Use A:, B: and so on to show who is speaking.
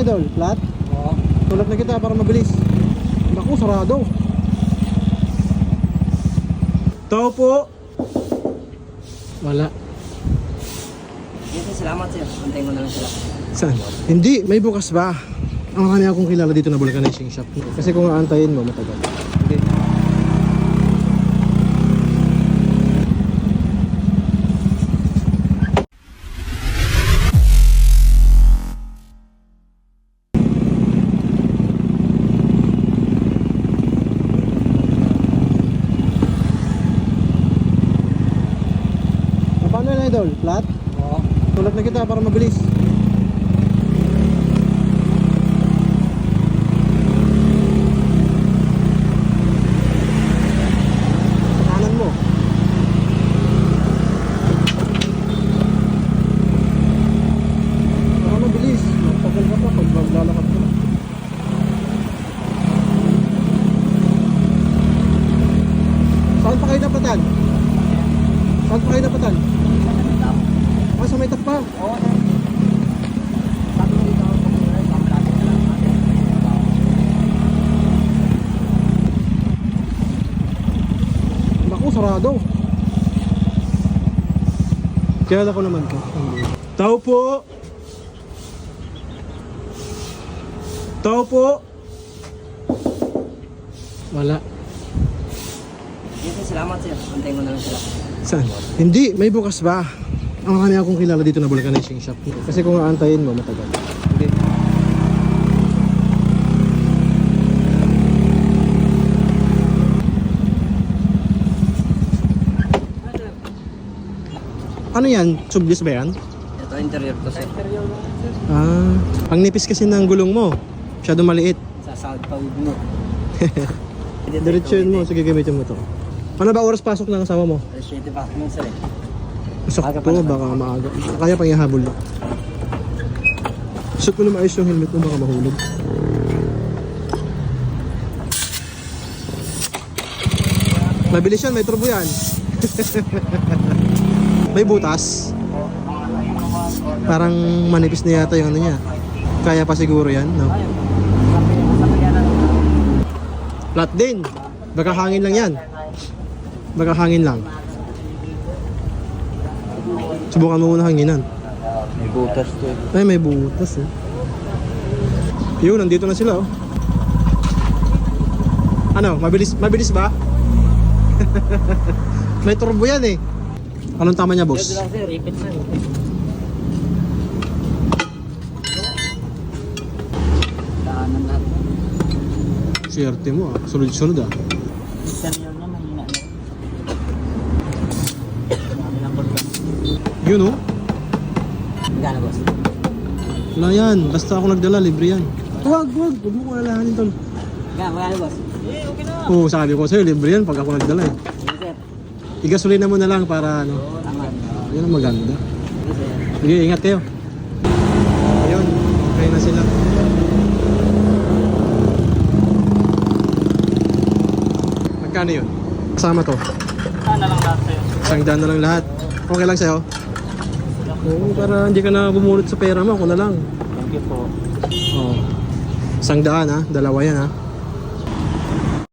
A: idol? Flat?
B: Oo.
A: Tulad na kita para mabilis. Naku, sarado. Tao po. Wala.
B: Yes, salamat sir. Antayin ko na lang sila.
A: Saan? Hindi, may bukas ba? Ang kanya akong kilala dito na vulcanizing shop. Kasi kung aantayin mo, matagal. Idol? Flat?
B: Oo.
A: Tulad na kita para mabilis. Saan pa kayo napatan? Saan pa kayo napatan? Ah, sa may takpa.
B: Oo, sir. Sabi mo dito ako kung ano, pamalapit na lang natin.
A: Naku, sarado. Kaya ko naman ka. Tao po. Tao po. Wala.
B: Yes, salamat sir. Antayin ko na lang sila.
A: Saan? Hindi, may bukas ba? Ang kanya akong kilala dito na vulcanizing shop. Kasi kung aantayin mo, matagal. Hindi. Ano yan? Sublis ba yan?
B: Ito interior to sir.
A: Ah, ang nipis kasi ng gulong mo. Masyado maliit.
B: Sa south pa mo.
A: Diretsuin mo, sige gamitin mo to. Ano ba oras pasok ng kasama mo?
B: Appreciate pa mo sir. eh.
A: Sakto,
B: Aga pa naman.
A: baka maaga. Kaya pang ihabol na. Suot mo na maayos yung helmet mo, baka mahulog. Mabilis yan, may turbo yan. may butas. Parang manipis na yata yung ano niya. Kaya pa siguro yan, no? Flat din. Baka hangin lang yan. Baka hangin lang. Subukan mo muna hanginan.
B: May butas to eh.
A: Ay, may butas eh. Yun, nandito na sila oh. Ano, mabilis, mabilis ba? may turbo yan eh. Anong tama niya, boss?
B: lang sir, ipit sir. Daanan.
A: Swerte mo ah. Sunod-sunod ah.
B: Interior niya mahina na. Marami ng bulkan.
A: Yun oh.
B: Magkano boss?
A: Wala yan. Basta ako nagdala, libre yan. Wag, wag. Huwag mo ko alalahanin tol.
B: Magkano boss? Eh, okay na.
A: Oo, sabi ko sa'yo, libre yan pag ako nagdala eh. Igasolina mo na lang para ano.
B: Tama.
A: Yan ang maganda. Sige ingat kayo. Ayun, kayo na sila. Magkano yun? Kasama to.
B: Sana lang lahat sa'yo.
A: Isang daan na lang lahat. Okay lang sa'yo? Oo, para hindi ka na bumulot sa pera mo. Ako na lang.
B: Thank you po.
A: Oo. Isang daan ha, dalawa yan ha.